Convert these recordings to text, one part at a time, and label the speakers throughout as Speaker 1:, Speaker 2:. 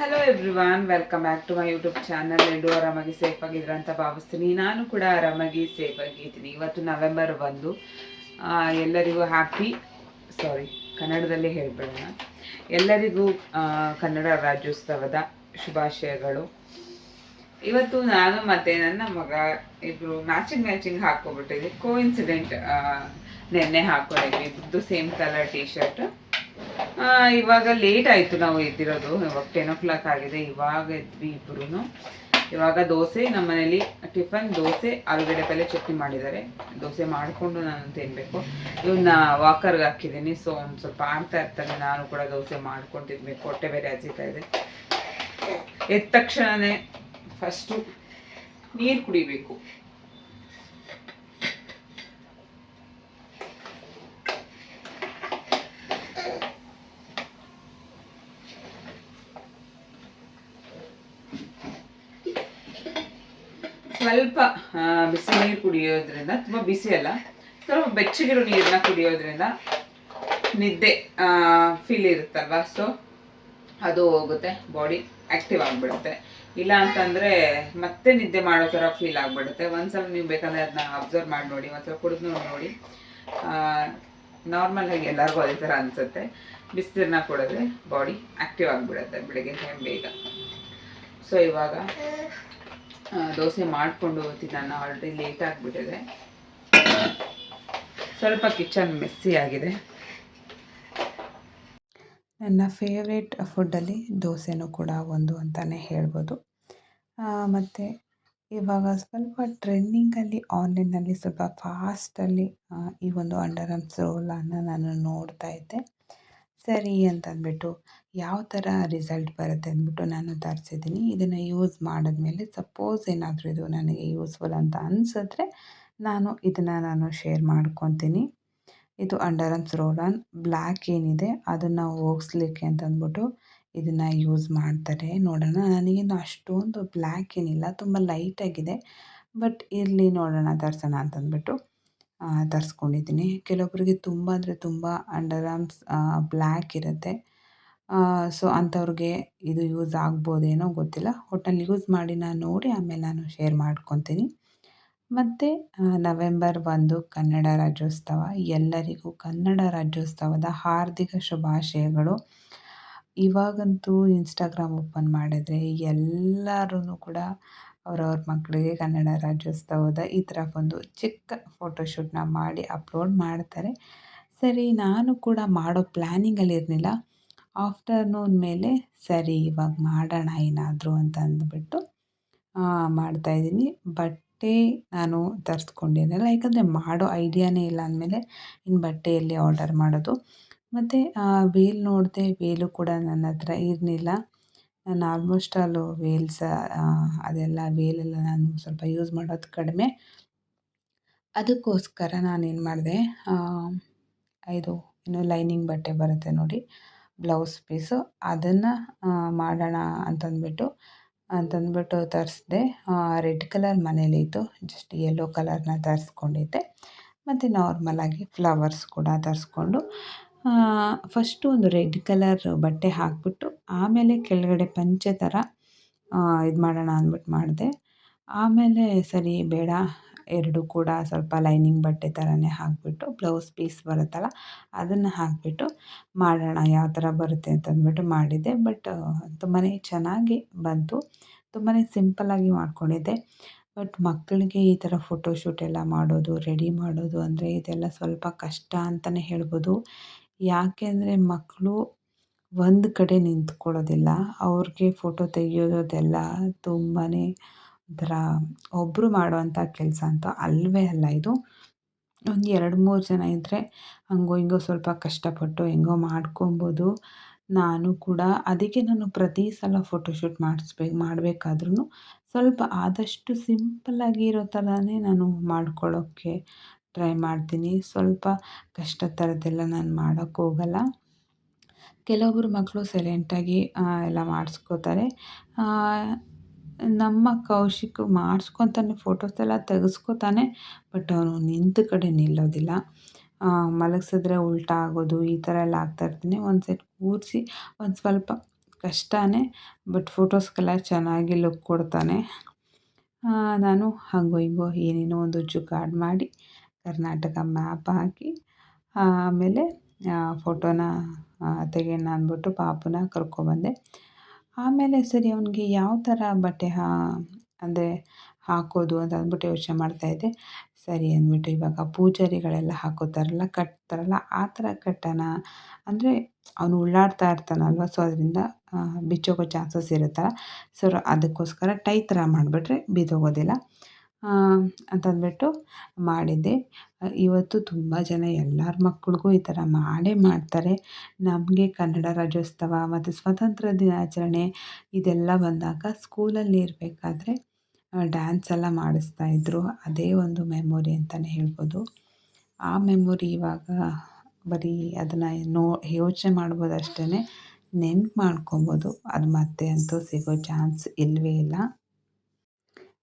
Speaker 1: Hello everyone welcome back to my YouTube channel ಎರಡು ಆರಾಮಾಗಿ safe ಆಗಿದ್ರ ಅಂತ ಭಾವಿಸ್ತೀನಿ. ನಾನು ಕೂಡ ಆರಾಮಾಗಿ ಸೇಫ್ ಆಗಿದ್ದೀನಿ ಇವತ್ತು ನವೆಂಬರ್ ಒಂದು. ಎಲ್ಲರಿಗೂ ಹ್ಯಾಪಿ ಸಾರಿ ಕನ್ನಡದಲ್ಲಿ ಹೇಳ್ಬಿಡೋಣ. ಎಲ್ಲರಿಗೂ ಕನ್ನಡ ರಾಜ್ಯೋತ್ಸವದ ಶುಭಾಶಯಗಳು. ಇವತ್ತು ನಾನು ಮತ್ತೆ ನನ್ನ ಮಗ ಇಬ್ಬರು ಮ್ಯಾಚಿಂಗ್ ಮ್ಯಾಚಿಂಗ್ ಹಾಕೋಬಿಟ್ಟಿದ್ವಿ ಕೋ ಇನ್ಸಿಡೆಂಟ್ ನೆನ್ನೆ ಹಾಕೊಂಡಿದ್ವಿ ಇಬ್ಬರದ್ದು ಸೇಮ್ ಕಲರ್ ಟಿ ಶರ್ಟ್ ಇವಾಗ ಲೇಟ್ ಆಯಿತು ನಾವು ಎದ್ದಿರೋದು. ಇವಾಗ ಟೆನ್ ಓ ಕ್ಲಾಕ್ ಆಗಿದೆ. ಇವಾಗ ಎದ್ವಿ ಇಬ್ರು ಇವಾಗ ದೋಸೆ ನಮ್ಮ ಮನೇಲಿ ಟಿಫನ್ ದೋಸೆ, ಆಲೂಗಡ್ಡೆ ಪಲ್ಯ ಚಟ್ನಿ ಮಾಡಿದ್ದಾರೆ. ದೋಸೆ ಮಾಡಿಕೊಂಡು ನಾನು ತಿನ್ನಬೇಕು ಇವನ್ನ ವಾಕರ್ಗೆ ಹಾಕಿದ್ದೀನಿ. ಸೊ ಒಂದು ಸ್ವಲ್ಪ ಆಡ್ತಾ ಇರ್ತಾನೆ. ನಾನು ಕೂಡ ದೋಸೆ ಮಾಡ್ಕೊಂಡು ತಿನ್ಬೇಕು. ಹೊಟ್ಟೆ ಬೇರೆ ಹಸಿತಾ ಇದೆ. ಎದ್ದ ತಕ್ಷಣನೇ ಫಸ್ಟು ನೀರು ಕುಡಿಬೇಕು. ಸ್ವಲ್ಪ ಬಿಸಿ ನೀರು ಕುಡಿಯೋದ್ರಿಂದ, ತುಂಬ ಬಿಸಿ ಅಲ್ಲ, ಸ್ವಲ್ಪ ಬೆಚ್ಚಗಿರೋ ನೀರನ್ನ ಕುಡಿಯೋದ್ರಿಂದ ನಿದ್ದೆ ಫೀಲ್ ಇರುತ್ತಲ್ವ? ಸೊ ಅದು ಹೋಗುತ್ತೆ ಬಾಡಿ ಆ್ಯಕ್ಟಿವ್ ಆಗಿಬಿಡುತ್ತೆ. ಇಲ್ಲ ಅಂತಂದರೆ ಮತ್ತೆ ನಿದ್ದೆ ಮಾಡೋ ಥರ ಫೀಲ್ ಆಗಿಬಿಡುತ್ತೆ. ಒಂದ್ಸಲ ನೀವು ಬೇಕಂದರೆ ಅದನ್ನ ಅಬ್ಸರ್ವ್ ಮಾಡಿ ನೋಡಿ, ಒಂದ್ಸಲ ಕುಡಿದು ನೋಡಿ ನಾರ್ಮಲ್ ಆಗಿ ಎಲ್ಲರಿಗೂ ಅದೇ ಥರ ಅನಿಸುತ್ತೆ. ಬಿಸಿನ ಕುಡಿದ್ರೆ ಬಾಡಿ ಆ್ಯಕ್ಟಿವ್ ಆಗಿಬಿಡುತ್ತೆ ಬೆಳಗ್ಗೆ ಟೈಮ್ ಬೇಗ. ಸೊ ಇವಾಗ ದೋಸೆ ಮಾಡಿಕೊಂಡು ನಾನು ಆಲ್ರೆಡಿ ಲೇಟ್ ಆಗಿಬಿಟ್ಟಿದೆ. ಸ್ವಲ್ಪ ಕಿಚನ್ ಮೆಸ್ಸಿ ಆಗಿದೆ.
Speaker 2: ನನ್ನ ಫೇವ್ರೇಟ್ ಫುಡ್ಡಲ್ಲಿ ದೋಸೆನೂ ಕೂಡ ಒಂದು ಅಂತಲೇ ಹೇಳ್ಬೋದು. ಮತ್ತು ಇವಾಗ ಸ್ವಲ್ಪ ಟ್ರೆಂಡಿಂಗಲ್ಲಿ ಆನ್ಲೈನಲ್ಲಿ ಸ್ವಲ್ಪ ಫಾಸ್ಟಲ್ಲಿ ಈ ಒಂದು ಅಂಡರ್ ಆರ್ಮ್ಸ್ ರೋಲನ್ನು ನಾನು ನೋಡ್ತಾ ಇದ್ದೆ. ಸರಿ ಅಂತಂದ್ಬಿಟ್ಟು ಯಾವ ಥರ ರಿಸಲ್ಟ್ ಬರುತ್ತೆ ಅಂದ್ಬಿಟ್ಟು ನಾನು ತರಿಸಿದ್ದೀನಿ. ಇದನ್ನು ಯೂಸ್ ಮಾಡಿದ್ಮೇಲೆ ಸಪೋಸ್ ಏನಾದರೂ ಇದು ನನಗೆ ಯೂಸ್ಫುಲ್ ಅಂತ ಅನಿಸಿದ್ರೆ ನಾನು ಇದನ್ನು ನಾನು ಶೇರ್ ಮಾಡ್ಕೊತೀನಿ. ಇದು under arms roll on black ಏನಿದೆ, ಅದನ್ನು ಹೋಗಿಸ್ಲಿಕ್ಕೆ ಅಂತಂದ್ಬಿಟ್ಟು ಇದನ್ನು ಯೂಸ್ ಮಾಡ್ತಾರೆ. ನೋಡೋಣ ನನಗೇನು ಅಷ್ಟೊಂದು ಬ್ಲ್ಯಾಕ್ ಏನಿಲ್ಲ, ತುಂಬ ಲೈಟಾಗಿದೆ ಬಟ್ ಇರಲಿ ನೋಡೋಣ, ತರ್ಸೋಣ ಅಂತಂದ್ಬಿಟ್ಟು ತರಿಸ್ಕೊಂಡಿದ್ದೀನಿ. ಕೆಲವೊಬ್ಬರಿಗೆ ತುಂಬ ಅಂದರೆ ತುಂಬ ಅಂಡರ್ ಆರ್ಮ್ಸ್ ಬ್ಲ್ಯಾಕ್ ಇರುತ್ತೆ. ಸೊ ಅಂಥವ್ರಿಗೆ ಇದು ಯೂಸ್ ಆಗ್ಬೋದೇನೋ ಗೊತ್ತಿಲ್ಲ. ಒಟ್ಟಲ್ಲಿ ಯೂಸ್ ಮಾಡಿ ನಾನು ನೋಡಿ ಆಮೇಲೆ ನಾನು ಶೇರ್ ಮಾಡ್ಕೊತೀನಿ. ಮತ್ತು ನವೆಂಬರ್ ಒಂದು ಕನ್ನಡ ರಾಜ್ಯೋತ್ಸವ. ಎಲ್ಲರಿಗೂ ಕನ್ನಡ ರಾಜ್ಯೋತ್ಸವದ ಹಾರ್ದಿಕ ಶುಭಾಶಯಗಳು. ಇವಾಗಂತೂ ಇನ್ಸ್ಟಾಗ್ರಾಮ್ ಓಪನ್ ಮಾಡಿದ್ರೆ ಎಲ್ಲರೂ ಕೂಡ ಅವರವ್ರ ಮಕ್ಕಳಿಗೆ ಕನ್ನಡ ರಾಜ್ಯೋತ್ಸವದ ಈ ಥರ ಒಂದು ಚಿಕ್ಕ ಫೋಟೋಶೂಟ್ನ ಮಾಡಿ ಅಪ್ಲೋಡ್ ಮಾಡ್ತಾರೆ. ಸರಿ, ನಾನು ಕೂಡ ಮಾಡೋ ಪ್ಲ್ಯಾನಿಂಗಲ್ಲಿ ಇರಲಿಲ್ಲ. ಆಫ್ಟರ್ನೂನ್ ಮೇಲೆ ಸರಿ, ಇವಾಗ ಮಾಡೋಣ ಏನಾದರೂ ಅಂತ ಅಂದ್ಬಿಟ್ಟು ಮಾಡ್ತಾಯಿದ್ದೀನಿ ಬಟ್ಟೆ ನಾನು ತರಿಸ್ಕೊಂಡಿರಲಿಲ್ಲ ಯಾಕಂದರೆ ಮಾಡೋ ಐಡಿಯಾನೇ ಇಲ್ಲ ಅಂದಮೇಲೆ ಇನ್ನು ಬಟ್ಟೆಯಲ್ಲಿ ಆರ್ಡರ್ ಮಾಡೋದು. ಮತ್ತು ವೇಲ್ ನೋಡಿದೆ ವೇಲು ಕೂಡ ನನ್ನ ಹತ್ರ ಇರಲಿಲ್ಲ. ನಾನು ಆಲ್ಮೋಸ್ಟ್ ಆಲು ವೇಲ್ಸ ಅದೆಲ್ಲ ವೇಲೆಲ್ಲ ನಾನು ಸ್ವಲ್ಪ ಯೂಸ್ ಮಾಡೋದು ಕಡಿಮೆ. ಅದಕ್ಕೋಸ್ಕರ ನಾನೇನು ಮಾಡಿದೆ ಇದು ಏನು ಲೈನಿಂಗ್ ಬಟ್ಟೆ ಬರುತ್ತೆ ನೋಡಿ. Blouse piece. ಅದನ್ನು ಮಾಡೋಣ ಅಂತಂದ್ಬಿಟ್ಟು ಅಂತಂದ್ಬಿಟ್ಟು ತರಿಸ್ದೆ. ರೆಡ್ ಕಲರ್ ಮನೇಲಿತ್ತು ಜಸ್ಟ್ ಯೆಲ್ಲೋ ಕಲರ್ನ ತರಿಸ್ಕೊಂಡಿದ್ದೆ. ಮತ್ತು ನಾರ್ಮಲಾಗಿ ಫ್ಲವರ್ಸ್ ಕೂಡ ತರಿಸ್ಕೊಂಡು ಫಸ್ಟು ಒಂದು ರೆಡ್ ಕಲರ್ ಬಟ್ಟೆ ಹಾಕಿಬಿಟ್ಟು, ಆಮೇಲೆ ಕೆಳಗಡೆ ಪಂಚೆ ಥರ ಇದು ಮಾಡೋಣ ಅಂದ್ಬಿಟ್ಟು ಮಾಡಿದೆ. ಆಮೇಲೆ ಸರಿ, ಬೇಡ. ಎರಡು ಕೂಡ ಸ್ವಲ್ಪ ಲೈನಿಂಗ್ ಬಟ್ಟೆ ಥರನೇ ಹಾಕಿಬಿಟ್ಟು ಬ್ಲೌಸ್ ಪೀಸ್ ಬರುತ್ತಲ್ಲ, ಅದನ್ನು ಹಾಕಿಬಿಟ್ಟು ಮಾಡೋಣ, ಯಾವ ಥರ ಬರುತ್ತೆ ಅಂತ ಅಂದ್ಬಿಟ್ಟು ಮಾಡಿದ್ದೆ. ಬಟ್ ತುಂಬಾ ಚೆನ್ನಾಗಿ ಬಂತು. ತುಂಬಾ ಸಿಂಪಲ್ಲಾಗಿ ಮಾಡಿಕೊಂಡಿದ್ದೆ. ಬಟ್ ಮಕ್ಕಳಿಗೆ ಈ ಥರ ಫೋಟೋಶೂಟ್ ಎಲ್ಲ ಮಾಡೋದು, ರೆಡಿ ಮಾಡೋದು ಅಂದರೆ ಇದೆಲ್ಲ ಸ್ವಲ್ಪ ಕಷ್ಟ ಅಂತಲೇ ಹೇಳ್ಬೋದು. ಯಾಕೆ ಅಂದರೆ ಮಕ್ಕಳು ಒಂದು ಕಡೆ ನಿಂತ್ಕೊಳ್ಳೋದಿಲ್ಲ, ಅವ್ರಿಗೆ ಫೋಟೋ ತೆಗೆಯೋದೆಲ್ಲ ತುಂಬಾ ಒಂಥರ ಒಬ್ಬರು ಮಾಡುವಂಥ ಕೆಲಸ ಅಂತ ಅಲ್ಲವೇ ಅಲ್ಲ ಇದು. ಒಂದು ಎರಡು ಮೂರು ಜನ ಇದ್ದರೆ ಹಂಗೋ ಹಿಂಗೋ ಸ್ವಲ್ಪ ಕಷ್ಟಪಟ್ಟು ಹೆಂಗೋ ಮಾಡ್ಕೊಬೋದು. ನಾನು ಕೂಡ ಅದಕ್ಕೆ ನಾನು ಪ್ರತಿ ಸಲ ಫೋಟೋಶೂಟ್ ಮಾಡಿಸ್ಬೇಕು ಮಾಡಬೇಕಾದ್ರೂ ಸ್ವಲ್ಪ ಆದಷ್ಟು ಸಿಂಪಲ್ಲಾಗಿ ಇರೋ ಥರನೇ ನಾನು ಮಾಡ್ಕೊಳ್ಳೋಕ್ಕೆ ಟ್ರೈ ಮಾಡ್ತೀನಿ. ಸ್ವಲ್ಪ ಕಷ್ಟ ಥರದ್ದೆಲ್ಲ ನಾನು ಮಾಡೋಕ್ಕೆ ಹೋಗಲ್ಲ. ಕೆಲವೊಬ್ಬರು ಮಕ್ಕಳು ಸೈಲೆಂಟಾಗಿ ಎಲ್ಲ ಮಾಡಿಸ್ಕೋತಾರೆ. ನಮ್ಮ ಕೌಶಿಕ್ ಮಾಡಿಸ್ಕೊತಾನೆ ಫೋಟೋಸ್ ಎಲ್ಲ ತೆಗೆಸ್ಕೊತಾನೆ ಬಟ್ ಅವನು ನಿಂತ ಕಡೆ ನಿಲ್ಲೋದಿಲ್ಲ. ಮಲಗಿಸಿದ್ರೆ ಉಲ್ಟಾ ಆಗೋದು, ಈ ಥರ ಎಲ್ಲ ಆಗ್ತಾ ಇರ್ತೀನಿ. ಒಂದು ಸೆಟ್ ಕೂರಿಸಿ, ಒಂದು ಸ್ವಲ್ಪ ಕಷ್ಟನೇ ಬಟ್ ಫೋಟೋಸ್ಗೆಲ್ಲ ಚೆನ್ನಾಗಿ ಲುಕ್ ಕೊಡ್ತಾನೆ. ನಾನು ಹಾಗೋ ಹಿಂಗೋ ಏನೇನೋ ಒಂದು ಜುಗಾಡ್ ಮಾಡಿ, ಕರ್ನಾಟಕ ಮ್ಯಾಪ್ ಹಾಕಿ, ಆಮೇಲೆ ಫೋಟೋನ ತೆಗೆಯೋಣ ಅಂದ್ಬಿಟ್ಟು ಪಾಪುನ ಕರ್ಕೊಬಂದೆ. ಆಮೇಲೆ ಸರಿ ಅವನಿಗೆ ಯಾವ ಥರ ಬಟ್ಟೆ ಹಾ, ಅಂದರೆ ಹಾಕೋದು ಅಂತ ಅಂದ್ಬಿಟ್ಟು ಯೋಚನೆ ಮಾಡ್ತಾಯಿದ್ದೆ ಸರಿ ಅಂದ್ಬಿಟ್ಟು ಇವಾಗ ಪೂಜಾರಿಗಳೆಲ್ಲ ಹಾಕೋತಾರಲ್ಲ, ಕಟ್ತಾರಲ್ಲ, ಆ ಥರ ಕಟ್ಟೋಣ. ಅಂದರೆ ಅವನು ಉಳ್ಳಾಡ್ತಾ ಇರ್ತಾನಲ್ವ, ಸೊ ಅದರಿಂದ ಬಿಚ್ಚೋಗೋ ಚಾನ್ಸಸ್ ಇರುತ್ತಲ್ಲ. ಸೊ ಅದಕ್ಕೋಸ್ಕರ ಟೈ ಥರ ಮಾಡಿಬಿಟ್ರೆ ಬಿದ್ದೋಗೋದಿಲ್ಲ. ಅಂತಂದ್ಬಿಟ್ಟು ಮಾಡಿದ್ದೆ. ಇವತ್ತು ತುಂಬ ಜನ ಎಲ್ಲರ ಮಕ್ಕಳಿಗೂ ಈ ಥರ ಮಾಡೇ ಮಾಡ್ತಾರೆ. ನಮಗೆ ಕನ್ನಡ ರಾಜ್ಯೋತ್ಸವ ಮತ್ತು ಸ್ವಾತಂತ್ರ್ಯ ದಿನಾಚರಣೆ ಇದೆಲ್ಲ ಬಂದಾಗ ಸ್ಕೂಲಲ್ಲಿ ಇರಬೇಕಾದ್ರೆ ಡ್ಯಾನ್ಸ್ ಎಲ್ಲ ಮಾಡಿಸ್ತಾಯಿದ್ರು ಅದೇ ಒಂದು ಮೆಮೊರಿ ಅಂತಲೇ ಹೇಳ್ಬೋದು. ಆ ಮೆಮೊರಿ ಇವಾಗ ಬರೀ ಅದನ್ನು ನೋ, ಯೋಚನೆ ಮಾಡ್ಬೋದು ಅಷ್ಟೇ ನೆನ್ಪು ಮಾಡ್ಕೊಬೋದು. ಅದು ಮತ್ತೆ ಅಂತೂ ಸಿಗೋ ಚಾನ್ಸ್ ಇಲ್ಲವೇ ಇಲ್ಲ.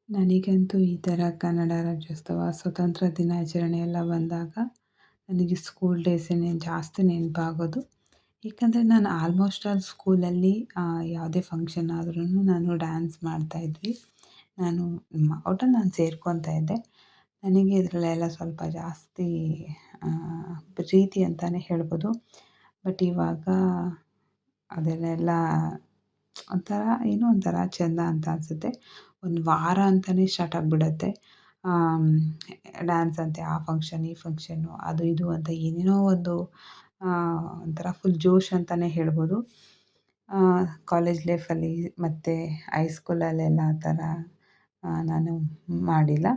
Speaker 2: ನನಗಂತೂ ಈ ಥರ ಕನ್ನಡ ರಾಜ್ಯೋತ್ಸವ, ಸ್ವತಂತ್ರ ದಿನಾಚರಣೆ ಎಲ್ಲ ಬಂದಾಗ ನನಗೆ ಸ್ಕೂಲ್ ಡೇಸೇ ಜಾಸ್ತಿ ನೆನಪಾಗೋದು. ಏಕೆಂದರೆ ನಾನು ಆಲ್ಮೋಸ್ಟ್ ಆಲ್ ಸ್ಕೂಲಲ್ಲಿ ಯಾವುದೇ ಫಂಕ್ಷನ್ ಆದ್ರೂ ನಾನು ಡ್ಯಾನ್ಸ್ ಮಾಡ್ತಾಯಿದ್ವಿ ನಾನು ಒಟ್ಟಲ್ಲಿ ನಾನು ಸೇರ್ಕೊತಾ ಇದ್ದೆ. ನನಗೆ ಇದರಲ್ಲೆಲ್ಲ ಸ್ವಲ್ಪ ಜಾಸ್ತಿ ಪ್ರೀತಿ ಅಂತಲೇ ಹೇಳ್ಬೋದು. ಬಟ್ ಇವಾಗ ಅದನ್ನೆಲ್ಲ ಒಂಥರ ಏನೋ ಒಂಥರ ಚೆಂದ ಅಂತ ಅನಿಸುತ್ತೆ. ಒಂದು ವಾರ ಅಂತಲೇ ಸ್ಟಾರ್ಟ್ ಆಗಿಬಿಡತ್ತೆ. ಡ್ಯಾನ್ಸ್ ಅಂತೆ, ಆ ಫಂಕ್ಷನ್ ಈ ಫಂಕ್ಷನ್ನು ಅದು ಇದು ಅಂತ ಏನೇನೋ ಒಂದು ಒಂಥರ ಫುಲ್ ಜೋಶ್ ಅಂತಲೇ ಹೇಳ್ಬೋದು. ಕಾಲೇಜ್ ಲೈಫಲ್ಲಿ ಮತ್ತು ಹೈಸ್ಕೂಲಲ್ಲೆಲ್ಲ ಆ ಥರ ನಾನು ಮಾಡಿಲ್ಲ.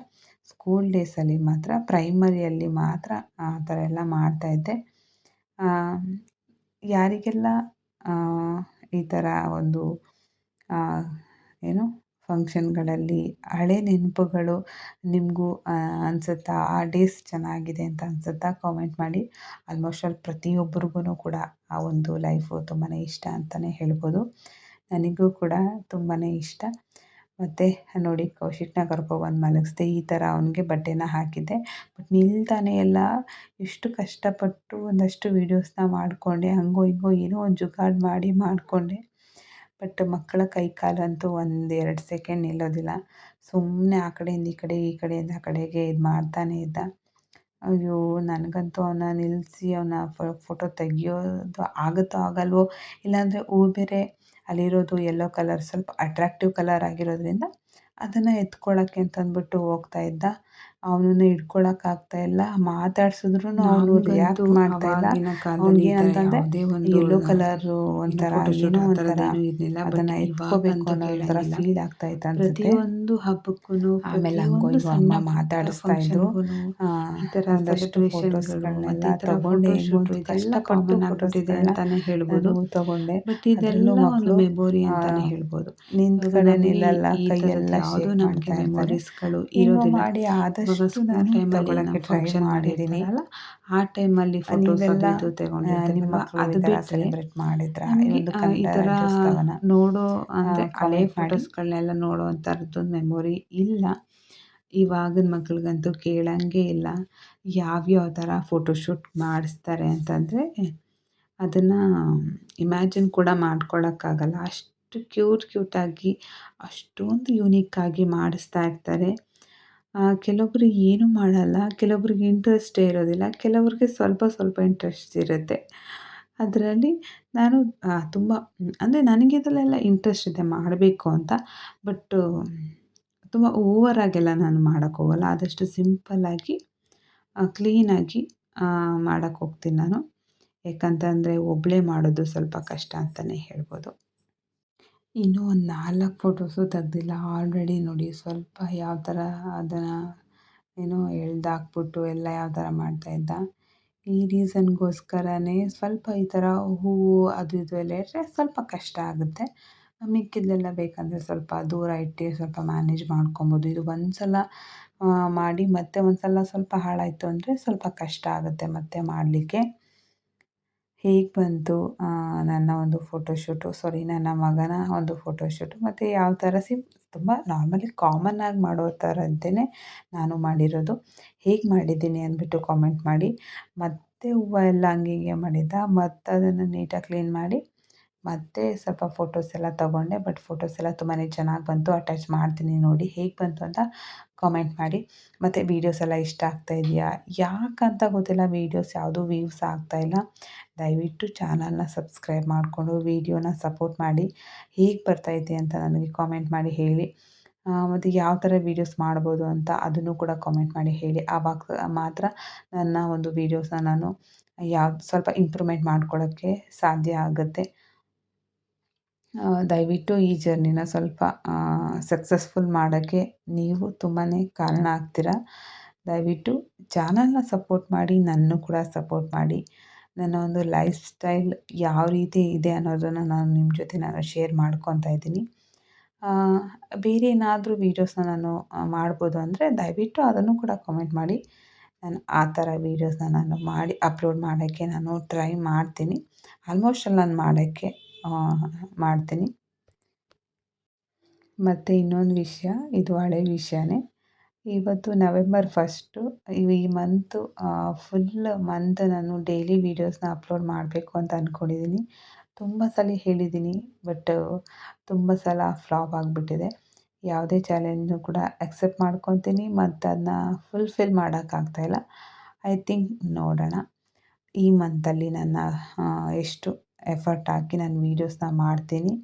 Speaker 2: ಸ್ಕೂಲ್ ಡೇಸಲ್ಲಿ ಮಾತ್ರ ಪ್ರೈಮರಿಯಲ್ಲಿ ಮಾತ್ರ ಆ ಥರ ಎಲ್ಲ ಮಾಡ್ತಾಯಿದ್ದೆ ಯಾರಿಗೆಲ್ಲ ಈ ಥರ ಒಂದು ಏನು ಫಂಕ್ಷನ್ಗಳಲ್ಲಿ ಹಳೆ ನೆನಪುಗಳು ನಿಮಗೂ ಅನಿಸುತ್ತಾ? ಆ ಡೇಸ್ ಚೆನ್ನಾಗಿದೆ ಅಂತ ಅನಿಸುತ್ತಾ? ಕಾಮೆಂಟ್ ಮಾಡಿ. ಆಲ್ಮೋಸ್ಟ್ ಆಲ್ ಪ್ರತಿಯೊಬ್ಬರಿಗೂ ಕೂಡ ಆ ಒಂದು ಲೈಫು ತುಂಬಾ ಇಷ್ಟ ಅಂತಲೇ ಹೇಳ್ಬೋದು. ನನಗೂ ಕೂಡ ತುಂಬಾ ಇಷ್ಟ. ಮತ್ತು ನೋಡಿ ಕೌಶಿಕ್ನ ಕರ್ಕೊಬಂದು ಮಲಗಿಸ್ದೆ ಈ ಥರ ಅವನಿಗೆ ಬಟ್ಟೆನ ಹಾಕಿದ್ದೆ. ಬಟ್ ನಿಲ್ತಾನೆ ಎಲ್ಲ ಎಷ್ಟು ಕಷ್ಟಪಟ್ಟು ಒಂದಷ್ಟು ವೀಡಿಯೋಸ್ನ ಮಾಡಿಕೊಂಡೆ, ಹಂಗೋ ಹಿಂಗೋ ಏನೋ ಒಂದು ಜುಗಾಡ್ ಮಾಡಿ ಮಾಡಿಕೊಂಡೆ. ಬಟ್ ಮಕ್ಕಳ ಕೈ ಕಾಲಂತೂ ಒಂದು ಎರಡು ಸೆಕೆಂಡ್ ನಿಲ್ಲೋದಿಲ್ಲ. ಸುಮ್ಮನೆ ಆ ಕಡೆಯಿಂದ ಈ ಕಡೆ, ಈ ಕಡೆಯಿಂದ ಆ ಕಡೆಗೆ ಇದು ಮಾಡ್ತಾನೆ ಇದ್ದ. ಅಯ್ಯೋ, ನನಗಂತೂ ಅವನ ನಿಲ್ಲಿಸಿ ಅವನ ಫೋಟೋ ತೆಗಿಯೋದು ಆಗುತ್ತೋ ಆಗಲ್ವೋ? ಇಲ್ಲಾಂದರೆ ಊ ಬೇರೆ ಅಲ್ಲಿರೋದು ಯೆಲ್ಲೋ ಕಲರ್ ಸ್ವಲ್ಪ ಅಟ್ರಾಕ್ಟಿವ್ ಕಲರ್ ಆಗಿರೋದ್ರಿಂದ ಅದನ್ನು ಎತ್ಕೊಳ್ಳೋಕ್ಕೆ ಅಂತಂದ್ಬಿಟ್ಟು ಹೋಗ್ತಾ ಇದ್ದ. ಅವನನ್ನು ಹಿಡ್ಕೊಳಕ್ಕಾಗ್ತಾ ಇಲ್ಲ. ಮಾತಾಡ್ಸಿದ್ರು ಅವನು ರಿಯಾಕ್ಟ್ ಮಾಡ್ತಾ ಇಲ್ಲ. ಅವನಿಗೆ ಅಂತಂದ್ರೆ ಯೆಲ್ಲೋ ಕಲರ್ ಒಂಥರ ಏನೋ ಒಂಥರ ಅದನ್ನ ಎತ್ಕೋಬೇಕು ಅನ್ನೋ ಒಂಥರ ಫೀಲ್ ಆಗ್ತಾ ಇತ್ತು ಅನ್ಸುತ್ತೆ.
Speaker 1: ಪ್ರತಿಯೊಂದು ಹಬ್ಬಕ್ಕೂ
Speaker 2: ಆಮೇಲೆ ಹಂಗೊಂದು ಹಿಂಗೋ ಅಮ್ಮ ಮಾತಾಡಿಸ್ತಾ ಇದ್ರು. ಒಂದಷ್ಟು ಫೋಟೋಸ್ಗಳನ್ನೆಲ್ಲ ತಗೊಂಡೆ
Speaker 1: ಕಷ್ಟಪಟ್ಟು ಆಗ್ಬಿಟ್ಟಿದೆ ಅಂತಾನೆ ಹೇಳ್ಬೋದು.
Speaker 2: ತಗೊಂಡೆ.
Speaker 1: ಬಟ್ ಇದೆಲ್ಲ ಒಂದು ಮೆಮೊರಿ ಅಂತಾನೆ ಹೇಳ್ಬೋದು.
Speaker 2: ನಿಂತ್ಗಡೆ ನಿಲ್ಲಲ್ಲ
Speaker 1: ಈ
Speaker 2: ಕೈಯೆಲ್ಲ
Speaker 1: ಯಾವುದೂ ನಮಗೆ ಮೆಮೊರೀಸ್ಗಳು ಇರೋದಿಲ್ಲ.
Speaker 2: ಮಾಡಿ ಆದಷ್ಟು ನಾನು ತಗೊಳ್ಳೋಕ್ಕೆ
Speaker 1: ಫಂಕ್ಷನ್
Speaker 2: ಮಾಡಿದ್ದೀನಿ.
Speaker 1: ಅಲ್ಲ ಆ ಟೈಮಲ್ಲಿ ಫೋಟೋಸ್
Speaker 2: ಎಲ್ಲ
Speaker 1: ಅದು ಇದು
Speaker 2: ನಿಮ್ಮ
Speaker 1: ಅದು
Speaker 2: ಸೆಲೆಬ್ರೇಟ್ ಮಾಡಿದ್ರ? ಈ
Speaker 1: ಥರ ನೋಡೋ ಅಂದರೆ ಹಳೆ. ಫೋಟೋಸ್ಗಳನ್ನೆಲ್ಲ ನೋಡೋ ಅಂಥದ್ದು ಮೆಮೊರಿ ಇಲ್ಲ. ಇವಾಗಿನ ಮಕ್ಳಿಗಂತೂ ಕೇಳಂಗೆ ಇಲ್ಲ. ಯಾವ್ಯಾವ ಥರ ಫೋಟೋಶೂಟ್ ಮಾಡಿಸ್ತಾರೆ ಅಂತಂದರೆ ಅದನ್ನು ಇಮ್ಯಾಜಿನ್ ಕೂಡ ಮಾಡ್ಕೊಳ್ಳೋಕ್ಕಾಗಲ್ಲ ಅಷ್ಟು ಕ್ಯೂಟ್ ಕ್ಯೂಟಾಗಿ ಅಷ್ಟೊಂದು ಯೂನಿಕ್ಕಾಗಿ ಮಾಡಿಸ್ತಾ ಇರ್ತಾರೆ. ಕೆಲವೊಬ್ರು ಏನೂ ಮಾಡಲ್ಲ, ಕೆಲವೊಬ್ರಿಗೆ ಇಂಟ್ರೆಸ್ಟೇ ಇರೋದಿಲ್ಲ ಕೆಲವ್ರಿಗೆ ಸ್ವಲ್ಪ ಸ್ವಲ್ಪ ಇಂಟ್ರೆಸ್ಟ್ ಇರುತ್ತೆ. ಅದರಲ್ಲಿ ನಾನು ತುಂಬ, ಅಂದರೆ ನನಗೆ ಇದರಲ್ಲೆಲ್ಲ ಇಂಟ್ರೆಸ್ಟ್ ಇದೆ ಮಾಡಬೇಕು ಅಂತ ಬಟ್ ತುಂಬ ಓವರಾಗೆಲ್ಲ ನಾನು ಮಾಡೋಕ್ಕೋಗಲ್ಲ ಆದಷ್ಟು ಸಿಂಪಲ್ಲಾಗಿ ಕ್ಲೀನಾಗಿ ಮಾಡೋಕ್ಕೆ ಹೋಗ್ತೀನಿ ನಾನು. ಯಾಕಂತಂದರೆ ಒಬ್ಬಳೇ ಮಾಡೋದು ಸ್ವಲ್ಪ ಕಷ್ಟ ಅಂತಲೇ ಹೇಳ್ಬೋದು. ಇನ್ನೂ ಒಂದು ನಾಲ್ಕು ಫೋಟೋಸು ತೆಗ್ದಿಲ್ಲ. ಆಲ್ರೆಡಿ ನೋಡಿ ಸ್ವಲ್ಪ ಯಾವ ಥರ ಅದನ್ನು ಏನೋ ಎಳ್ದಾಕ್ಬಿಟ್ಟು ಎಲ್ಲ ಯಾವ ಥರ ಮಾಡ್ತಾಯಿದ್ದ ಈ ರೀಸನ್ಗೋಸ್ಕರನೇ ಸ್ವಲ್ಪ ಈ ಥರ ಹೂವು ಅದು ಇದು ಎಲ್ಲ ಇಟ್ಟರೆ ಸ್ವಲ್ಪ ಕಷ್ಟ ಆಗುತ್ತೆ. ಮಿಕ್ಕಿದ್ದೆಲ್ಲ ಬೇಕಂದರೆ ಸ್ವಲ್ಪ ದೂರ ಇಟ್ಟು ಸ್ವಲ್ಪ ಮ್ಯಾನೇಜ್ ಮಾಡ್ಕೊಬೋದು. ಇದು ಒಂದು ಸಲ ಮಾಡಿ ಮತ್ತೆ ಒಂದು ಸಲ ಸ್ವಲ್ಪ ಹಾಳಾಯಿತು ಅಂದರೆ ಸ್ವಲ್ಪ ಕಷ್ಟ ಆಗುತ್ತೆ ಮತ್ತೆ ಮಾಡಲಿಕ್ಕೆ. ಹೇಗೆ ಬಂತು? ನನ್ನ ಒಂದು ಫೋಟೋಶೂಟು ಸಾರಿ ನನ್ನ ಮಗನ ಒಂದು ಫೋಟೋಶೂಟು ಮತ್ತು ಯಾವ ಥರ ಸಿ ತುಂಬ ನಾರ್ಮಲಿ ಆಗಿ ಮಾಡೋ ಥರದ್ದೇ ನಾನು ಮಾಡಿರೋದು. ಹೇಗೆ ಮಾಡಿದ್ದೀನಿ ಅಂದ್ಬಿಟ್ಟು ಕಾಮೆಂಟ್ ಮಾಡಿ. ಮತ್ತೆ ಹೂವು ಎಲ್ಲ ಹಂಗೆ ಹಿಂಗೆ ಮಾಡಿದ್ದ. ಮತ್ತು ಅದನ್ನು ನೀಟಾಗಿ ಕ್ಲೀನ್ ಮಾಡಿ.
Speaker 2: ಮತ್ತೆ ಸ್ವಲ್ಪ ಫೋಟೋಸ್ ಎಲ್ಲ ತೊಗೊಂಡೆ. ಬಟ್ ಫೋಟೋಸ್ ಎಲ್ಲ ತುಂಬಾ ಚೆನ್ನಾಗಿ ಬಂತು. ಅಟ್ಯಾಚ್ ಮಾಡ್ತೀನಿ ನೋಡಿ ಹೇಗೆ ಬಂತು ಅಂತ ಕಾಮೆಂಟ್ ಮಾಡಿ. ಮತ್ತು ವೀಡಿಯೋಸ್ ಎಲ್ಲ ಇಷ್ಟ ಆಗ್ತಾ ಇದೆಯಾ? ಯಾಕಂತ ಗೊತ್ತಿಲ್ಲ ವೀಡಿಯೋಸ್ ಯಾವುದೂ ವ್ಯೂಸ್ ಇಲ್ಲ. ದಯವಿಟ್ಟು ಚಾನಲ್ನ ಸಬ್ಸ್ಕ್ರೈಬ್ ಮಾಡಿಕೊಂಡು ವೀಡಿಯೋನ ಸಪೋರ್ಟ್ ಮಾಡಿ. ಹೇಗೆ ಬರ್ತಾಯಿದೆ ಅಂತ ನನಗೆ ಕಾಮೆಂಟ್ ಮಾಡಿ ಹೇಳಿ. ಮತ್ತು ಯಾವ ಥರ ವೀಡಿಯೋಸ್ ಮಾಡ್ಬೋದು ಅಂತ ಅದನ್ನು ಕೂಡ ಕಾಮೆಂಟ್ ಮಾಡಿ ಹೇಳಿ. ಆವಾಗ ಮಾತ್ರ ನನ್ನ ಒಂದು ವೀಡಿಯೋಸ್ನ ನಾನು ಯಾವ್ದು ಸ್ವಲ್ಪ ಇಂಪ್ರೂವ್ಮೆಂಟ್ ಮಾಡ್ಕೊಳ್ಳೋಕ್ಕೆ ಸಾಧ್ಯ ಆಗುತ್ತೆ. ದಯವಿಟ್ಟು ಈ ಜರ್ನಿನ ಸ್ವಲ್ಪ ಸಕ್ಸಸ್ಫುಲ್ ಮಾಡೋಕ್ಕೆ ನೀವು ತುಂಬಾ ಕಾರಣ ಆಗ್ತೀರಾ? ದಯವಿಟ್ಟು ಚಾನಲ್ನ ಸಪೋರ್ಟ್ ಮಾಡಿ, ನನ್ನನ್ನು ಕೂಡ ಸಪೋರ್ಟ್ ಮಾಡಿ. ನನ್ನ ಒಂದು ಲೈಫ್ ಸ್ಟೈಲ್ ಯಾವ ರೀತಿ ಇದೆ ಅನ್ನೋದನ್ನು ನಾನು ನಿಮ್ಮ ಜೊತೆ ನಾನು ಶೇರ್ ಮಾಡ್ಕೊತಾ ಇದ್ದೀನಿ. ಬೇರೆ ಏನಾದರೂ ವೀಡಿಯೋಸ್ನ ನಾನು ಮಾಡ್ಬೋದು ಅಂದರೆ ದಯವಿಟ್ಟು ಅದನ್ನು ಕೂಡ ಕಮೆಂಟ್ ಮಾಡಿ. ನಾನು ಆ ಥರ ವೀಡಿಯೋಸ್ನ ನಾನು ಮಾಡಿ, ಅಪ್ಲೋಡ್ ಮಾಡೋಕ್ಕೆ ನಾನು ಟ್ರೈ ಮಾಡ್ತೀನಿ. ಆಲ್ಮೋಸ್ಟ್ ಅಲ್ಲಿ ನಾನು ಮಾಡೋಕ್ಕೆ ಮಾಡ್ತೀನಿ. ಮತ್ತು ಇನ್ನೊಂದು ವಿಷಯ, ಇದು ಹಳೆ ವಿಷಯನೇ. ಇವತ್ತು ನವೆಂಬರ್ ಫಸ್ಟು ಈ ಮಂತು ಫುಲ್ ಮಂತ್ ನಾನು ಡೈಲಿ ವೀಡಿಯೋಸ್ನ ಅಪ್ಲೋಡ್ ಮಾಡಬೇಕು ಅಂತ ಅಂದ್ಕೊಂಡಿದ್ದೀನಿ ತುಂಬ ಸಲ ಹೇಳಿದ್ದೀನಿ ಬಟ್ ತುಂಬ ಸಲ ಫ್ಲಾಪ್ ಆಗಿಬಿಟ್ಟಿದೆ. ಯಾವುದೇ ಚಾಲೆಂಜ್ನು ಕೂಡ ಅಕ್ಸೆಪ್ಟ್ ಮಾಡ್ಕೊತೀನಿ, ಮತ್ತು ಅದನ್ನ ಫುಲ್ಫಿಲ್ ಮಾಡೋಕ್ಕಾಗ್ತಾಯಿಲ್ಲ ಐ ಥಿಂಕ್ ನೋಡೋಣ. ಈ ಮಂತಲ್ಲಿ ನನ್ನ ಎಷ್ಟು ಎಫರ್ಟ್ ಹಾಕಿ ನಾನು ವೀಡಿಯೋಸ್ನ ಮಾಡ್ತೀನಿ.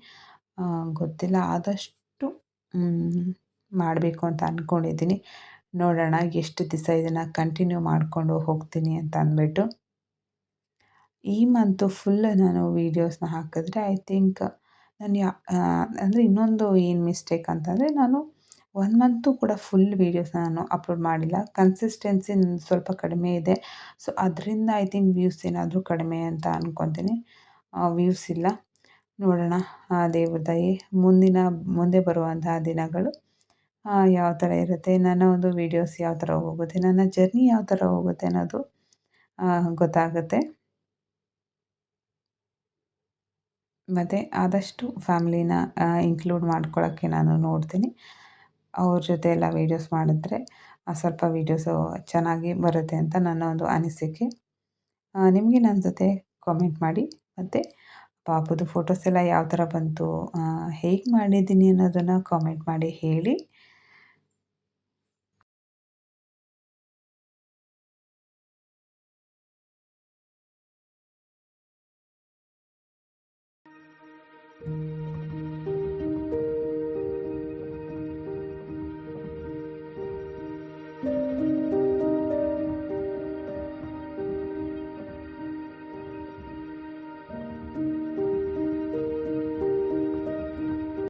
Speaker 2: ಗೊತ್ತಿಲ್ಲ, ಆದಷ್ಟು ಮಾಡಬೇಕು ಅಂತ ಅಂದ್ಕೊಂಡಿದ್ದೀನಿ ನೋಡೋಣ ಎಷ್ಟು ದಿವಸ ಇದನ್ನು ಕಂಟಿನ್ಯೂ ಮಾಡಿಕೊಂಡು ಹೋಗ್ತೀನಿ ಅಂತ ಅಂದ್ಬಿಟ್ಟು. ಈ ಮಂತು ಫುಲ್ ನಾನು ವೀಡಿಯೋಸ್ನ ಹಾಕಿದ್ರೆ ಐ ಥಿಂಕ್ ನಾನು ಯಾ ಅಂದರೆ ಇನ್ನೊಂದು ಏನು ಮಿಸ್ಟೇಕ್ ಅಂತಂದರೆ ನಾನು ಒನ್ ಮಂತು ಕೂಡ ಫುಲ್ ವೀಡಿಯೋಸ್ನ ನಾನು ಅಪ್ಲೋಡ್ ಮಾಡಿಲ್ಲ. ಕನ್ಸಿಸ್ಟೆನ್ಸಿ ಸ್ವಲ್ಪ ಕಡಿಮೆ ಇದೆ. ಸೊ ಅದರಿಂದ ಐ ಥಿಂಕ್ ವ್ಯೂಸ್ ಏನಾದರೂ ಕಡಿಮೆ ಅಂತ ಅಂದ್ಕೊತೀನಿ ವ್ಯೂಸ್ ಇಲ್ಲ. ನೋಡೋಣ. ದೇವ್ರ ದಯೆ ಮುಂದಿನ, ಮುಂದೆ ಬರುವಂತಹ ದಿನಗಳು ಯಾವ ಥರ ಇರುತ್ತೆ, ನನ್ನ ಒಂದು ವೀಡಿಯೋಸ್ ಯಾವ ಥರ ಹೋಗುತ್ತೆ, ನನ್ನ ಜರ್ನಿ ಯಾವ ಥರ ಹೋಗುತ್ತೆ ಅನ್ನೋದು ಗೊತ್ತಾಗುತ್ತೆ. ಮತ್ತು ಆದಷ್ಟು ಫ್ಯಾಮಿಲಿನ ಇನ್ಕ್ಲೂಡ್ ಮಾಡ್ಕೊಳ್ಳೋಕ್ಕೆ ನಾನು ನೋಡ್ತೀನಿ. ಅವ್ರ ಜೊತೆ ಎಲ್ಲ ವೀಡಿಯೋಸ್ ಮಾಡಿದ್ರೆ ಸ್ವಲ್ಪ ವೀಡಿಯೋಸು ಚೆನ್ನಾಗಿ ಬರುತ್ತೆ ಅಂತ ನನ್ನ ಒಂದು ಅನಿಸಿಕೆ. ನಿಮಗೆ ನನ್ನ ಜೊತೆ ಕಾಮೆಂಟ್ ಮಾಡಿ, ಮತ್ತು ಪಾಪುದು ಫೋಟೋಸ್ ಎಲ್ಲ ಯಾವ ಥರ ಬಂತು ಹೇಗೆ ಮಾಡಿದ್ದೀನಿ ಅನ್ನೋದನ್ನು ಕಾಮೆಂಟ್ ಮಾಡಿ ಹೇಳಿ.